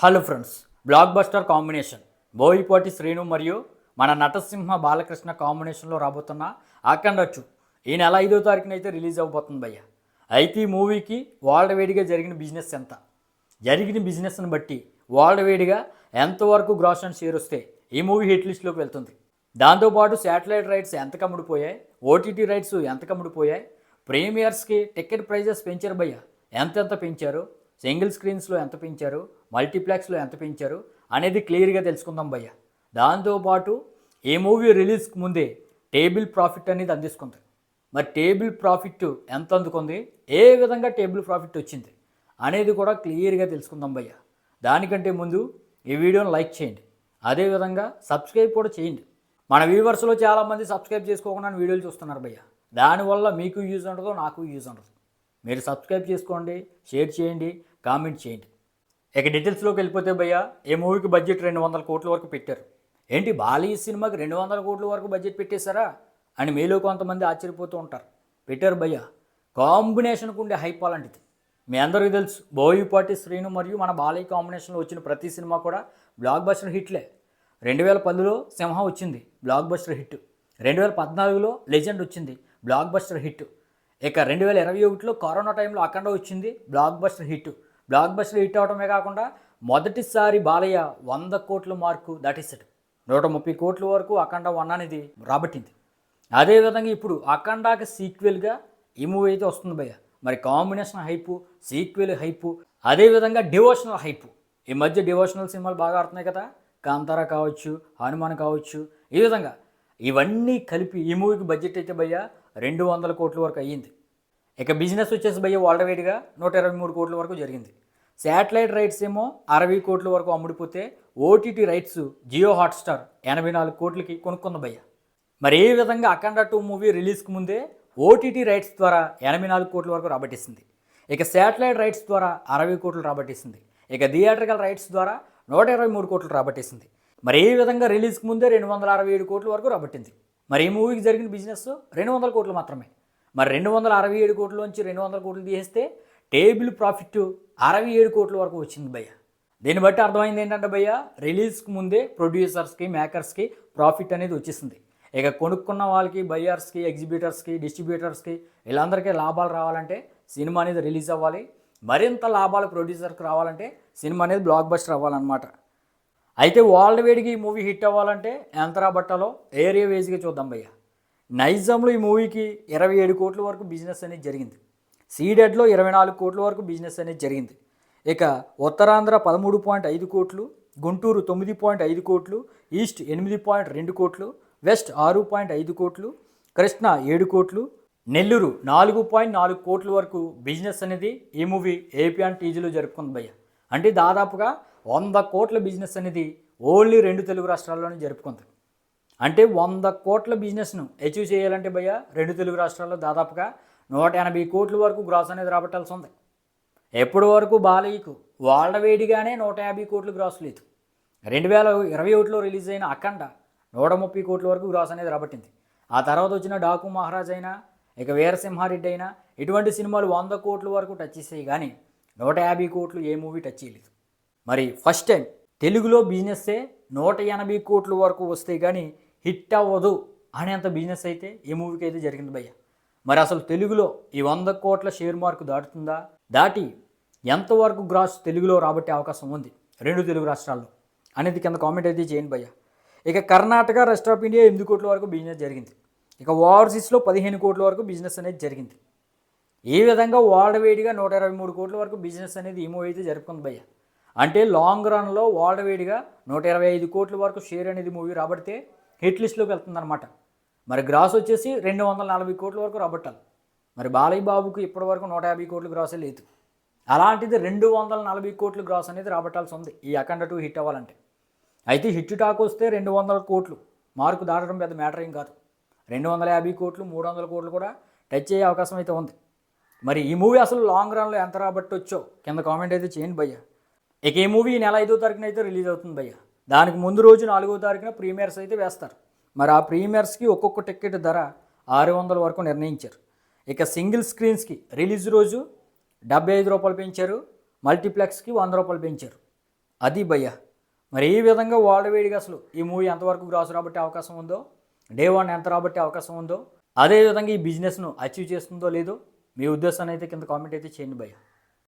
Hello friends block buster combination. Boyapati Srinu మరియు మన నటసింహ బాలకృష్ణ కాంబినేషన్లో రాబోతున్న అఖండ ఈ నెల ఐదో తారీఖున అయితే రిలీజ్ అవ్వబోతుంది భయ్య. అయితే ఈ మూవీకి వరల్డ్ వేడిగా జరిగిన బిజినెస్ ఎంత? జరిగిన బిజినెస్ని బట్టి వరల్డ్ వైడ్గా ఎంతవరకు గ్రాస్ అండ్ షేర్ వస్తే ఈ మూవీ హిట్ లిస్ట్లోకి వెళ్తుంది. దాంతోపాటు శాటిలైట్ రైట్స్ ఎంత కమ్ముడిపోయాయి ఓటీటీ రైట్స్ ఎంత కమ్ముడిపోయాయి ప్రీమియర్స్కి టికెట్ ప్రైజెస్ పెంచారు భయ్య. ఎంతెంత పెంచారు? సింగిల్ స్క్రీన్స్లో ఎంత పెంచారు? మల్టీప్లెక్స్లో ఎంత పెంచారు? అనేది క్లియర్గా తెలుసుకుందాం భయ్య. దాంతోపాటు ఏ మూవీ రిలీజ్కి ముందే టేబుల్ ప్రాఫిట్ అనేది అందిస్తుంది. మరి టేబుల్ ప్రాఫిట్ ఎంత అందుకుంది? ఏ విధంగా టేబుల్ ప్రాఫిట్ వచ్చింది? అనేది కూడా క్లియర్గా తెలుసుకుందాం భయ్య. దానికంటే ముందు ఈ వీడియోని లైక్ చేయండి. అదేవిధంగా సబ్స్క్రైబ్ కూడా చేయండి. మన వ్యూవర్స్లో చాలామంది సబ్స్క్రైబ్ చేసుకోకుండా వీడియోలు చూస్తున్నారు భయ్య. దానివల్ల మీకు యూజ్ ఉండదు నాకు యూజ్ ఉండదు. మీరు సబ్స్క్రైబ్ చేసుకోండి షేర్ చేయండి. కామెంట్ చేయండి. ఇక డీటెయిల్స్లోకి వెళ్ళిపోతే భయ్య ఈ మూవీకి బడ్జెట్ రెండు వందల కోట్ల వరకు పెట్టారు? ఏంటి బాలీ సినిమాకి రెండు వందల కోట్ల వరకు బడ్జెట్ పెట్టేశారా? అని మీలో కొంతమంది ఆశ్చర్యపోతూ ఉంటారు. పెట్టారు భయ్య. కాంబినేషన్కు ఉండే హైప్ అలాంటిది. మీ అందరికీ తెలుసు బోయిపాటి శ్రీను మరియు మన బాలయ్య కాంబినేషన్లో వచ్చిన ప్రతి సినిమా కూడా బ్లాక్ బస్టర్ హిట్లే. రెండు వేల పదిలో సింహం వచ్చింది బ్లాక్ బస్టర్ హిట్. రెండు వేల పద్నాలుగులో లెజెండ్ వచ్చింది బ్లాక్ బస్టర్ హిట్. ఇక రెండు వేల ఇరవై ఒకటిలో కరోనా టైంలో అఖండ వచ్చింది block buster hit. Block buster hit అవడమే కాకుండా మొదటిసారి బాలయ్య వంద కోట్ల మార్కు దాటేశాడు. నూట ముప్పై కోట్ల వరకు అఖండ వన్ అనేది రాబట్టింది అదేవిధంగా ఇప్పుడు అఖండాకి సీక్వెల్గా ఈ మూవీ అయితే వస్తుంది భయ్య. మరి కాంబినేషన్ హైపు సీక్వెల్ హైపు అదేవిధంగా డివోషనల్ హైపు ఈ మధ్య డివోషనల్ సినిమాలు బాగా ఆడుతున్నాయి కదా. కాంతారా కావచ్చు హనుమాన్ కావచ్చు ఈ విధంగా. ఇవన్నీ కలిపి ఈ మూవీకి బడ్జెట్ అయితే భయ్య రెండు వందల కోట్ల వరకు అయ్యింది. ఇక బిజినెస్ వచ్చేసి భయ్య వరల్డ్ వైడ్గా నూట ఇరవై మూడు కోట్ల వరకు జరిగింది. శాటిలైట్ రైట్స్ ఏమో అరవై కోట్ల వరకు అమ్ముడిపోతే ఓటీటీ రైట్స్ జియో హాట్స్టార్ ఎనభై నాలుగు కోట్లకి కొనుక్కుంది భయ్య. మరి ఏ విధంగా అఖండ టూ మూవీ రిలీజ్కి ముందే ఓటీటీ రైట్స్ ద్వారా ఎనభై నాలుగు కోట్ల వరకు రాబట్టేసింది. ఇక శాటిలైట్ రైట్స్ ద్వారా అరవై కోట్లు రాబట్టేసింది. ఇక థియేట్రికల్ రైట్స్ ద్వారా నూట ఇరవై మూడు కోట్లు రాబట్టేసింది. మరి ఏ విధంగా రిలీజ్కి ముందే రెండు వందల అరవై ఏడు కోట్ల వరకు రాబట్టింది. మరి ఈ మూవీకి జరిగిన బిజినెస్ రెండు వందల కోట్లు మాత్రమే. మరి రెండు వందల అరవై ఏడు కోట్లలోంచి రెండు వందల కోట్లు తీసేస్తే టేబుల్ ప్రాఫిట్ అరవై ఏడు కోట్ల వరకు వచ్చింది భయ్య. దీన్ని బట్టి అర్థమైంది ఏంటంటే భయ్య రిలీజ్కి ముందే ప్రొడ్యూసర్స్కి మేకర్స్కి ప్రాఫిట్ అనేది వచ్చేసింది. ఇక కొనుక్కున్న వాళ్ళకి బయ్యర్స్కి ఎగ్జిబిటర్స్కి డిస్ట్రిబ్యూటర్స్కి వీళ్ళందరికీ లాభాలు రావాలంటే సినిమా అనేది రిలీజ్ అవ్వాలి. మరింత లాభాలు ప్రొడ్యూసర్కి రావాలంటే సినిమా అనేది బ్లాక్ బస్టర్ అవ్వాలన్నమాట. అయితే వరల్డ్ వేడికి ఈ మూవీ హిట్ అవ్వాలంటే ఎంత రాబట్టాలో ఏరియా వేజ్గా చూద్దాం భయ్యా. నైజాంలో ఈ మూవీకి ఇరవై ఏడు కోట్ల వరకు బిజినెస్ అనేది జరిగింది. సీడెడ్లో ఇరవై నాలుగు కోట్ల వరకు బిజినెస్ అనేది జరిగింది. ఇక ఉత్తరాంధ్ర పదమూడు పాయింట్ ఐదు కోట్లు గుంటూరు తొమ్మిది పాయింట్ ఐదు కోట్లు ఈస్ట్ ఎనిమిది పాయింట్ రెండు కోట్లు వెస్ట్ ఆరు పాయింట్ ఐదు కోట్లు కృష్ణా ఏడు కోట్లు నెల్లూరు నాలుగు పాయింట్ నాలుగు కోట్ల వరకు బిజినెస్ అనేది ఈ మూవీ ఏపీ అండ్ టీజీలో జరుపుకుంది భయ్య. అంటే దాదాపుగా వంద కోట్ల బిజినెస్ అనేది ఓన్లీ రెండు తెలుగు రాష్ట్రాల్లోనే జరుపుకుంది. అంటే వంద కోట్ల బిజినెస్ను అచీవ్ చేయాలంటే భయ్య రెండు తెలుగు రాష్ట్రాల్లో దాదాపుగా నూట ఎనభై కోట్ల వరకు గ్రాస్ అనేది రాబట్టాల్సి ఉంది. ఎప్పటి వరకు బాలయ్యకు వాళ్ళ వేడిగానే నూట యాభై కోట్లు గ్రాస్ లేదు. రెండు వేల ఇరవై ఒకటిలో రిలీజ్ అయిన అఖండ నూట ముప్పై కోట్ల వరకు గ్రాస్ అనేది రాబట్టింది. ఆ తర్వాత వచ్చిన డాకు మహారాజ్ అయినా ఇక వీరసింహారెడ్డి అయినా ఇటువంటి సినిమాలు వంద కోట్ల వరకు టచ్ చేసాయి కానీ నూట యాభై కోట్లు ఏ మూవీ టచ్ చేయలేదు. మరి ఫస్ట్ టైం తెలుగులో బిజినెస్సే నూట ఎనభై కోట్ల వరకు వస్తే కానీ హిట్ అవ్వదు అనేంత బిజినెస్ అయితే ఈ మూవీకి అయితే జరిగింది భయ్య. మరి అసలు తెలుగులో ఈ వంద కోట్ల షేర్ మార్కు దాటుతుందా? దాటి ఎంతవరకు గ్రాస్ తెలుగులో రాబట్టే అవకాశం ఉంది? రెండు తెలుగు రాష్ట్రాల్లో. అనేది కింద కామెంట్ అయితే చేయండి భయ్య. ఇక కర్ణాటక రెస్ట్ ఆఫ్ ఇండియా ఎనిమిది కోట్ల వరకు బిజినెస్ జరిగింది. ఇక ఓవర్సీస్లో పదిహేను కోట్ల వరకు బిజినెస్ అనేది జరిగింది. ఈ విధంగా వరల్డ్ వైడ్గా నూట ఇరవై మూడు కోట్ల వరకు బిజినెస్ అనేది ఈ మూవీ అయితే జరుపుకుంది భయ్య. అంటే లాంగ్ రన్లో వరల్డ్ వైడ్గా నూట ఇరవై ఐదు కోట్ల వరకు షేర్ అనేది మూవీ రాబడితే హిట్ లిస్ట్లోకి వెళ్తుందనమాట మరి గ్రాస్ వచ్చేసి రెండు వందల నలభై కోట్ల వరకు రాబట్టాలి. మరి బాలయ్య బాబుకు ఇప్పటివరకు నూట యాభై కోట్ల గ్రాసే లేదు. అలాంటిది రెండు వందల నలభై కోట్ల గ్రాస్ అనేది రాబట్టాల్సి ఉంది ఈ అఖండ టూ హిట్ అవ్వాలంటే. అయితే హిట్ టాక్ వస్తే రెండు వందల కోట్లు మార్కు దాటడం పెద్ద మ్యాటర్ ఏం కాదు. రెండు వందల యాభై కోట్లు మూడు వందల కోట్లు కూడా టచ్ అయ్యే అవకాశం అయితే ఉంది. మరి ఈ మూవీ అసలు లాంగ్ రన్లో ఎంత రాబట్టొచ్చో కింద కామెంట్ అయితే చేయండి భయ్య. ఇక ఈ మూవీ నెల ఐదో తారీఖున అయితే రిలీజ్ అవుతుంది భయ్య. దానికి ముందు రోజు నాలుగో తారీఖున ప్రీమియర్స్ అయితే వేస్తారు. మరి ఆ ప్రీమియర్స్కి ఒక్కొక్క టికెట్ ధర ఆరు వందల వరకు నిర్ణయించారు. ఇక సింగిల్ స్క్రీన్స్కి రిలీజ్ రోజు డెబ్బై ఐదు రూపాయలు పెంచారు. మల్టీప్లెక్స్కి వంద రూపాయలు పెంచారు. అది భయ్య. మరి ఈ విధంగా వాడవేడిగా అసలు ఈ మూవీ ఎంతవరకు గ్రాస్ రాబట్టే అవకాశం ఉందో డే వన్ ఎంత రాబట్టే అవకాశం ఉందో అదే విధంగా ఈ బిజినెస్ను అచీవ్ చేస్తుందో లేదో మీ ఉద్దేశాన్ని అయితే కింద కామెంట్ అయితే చేయండి భయ్య.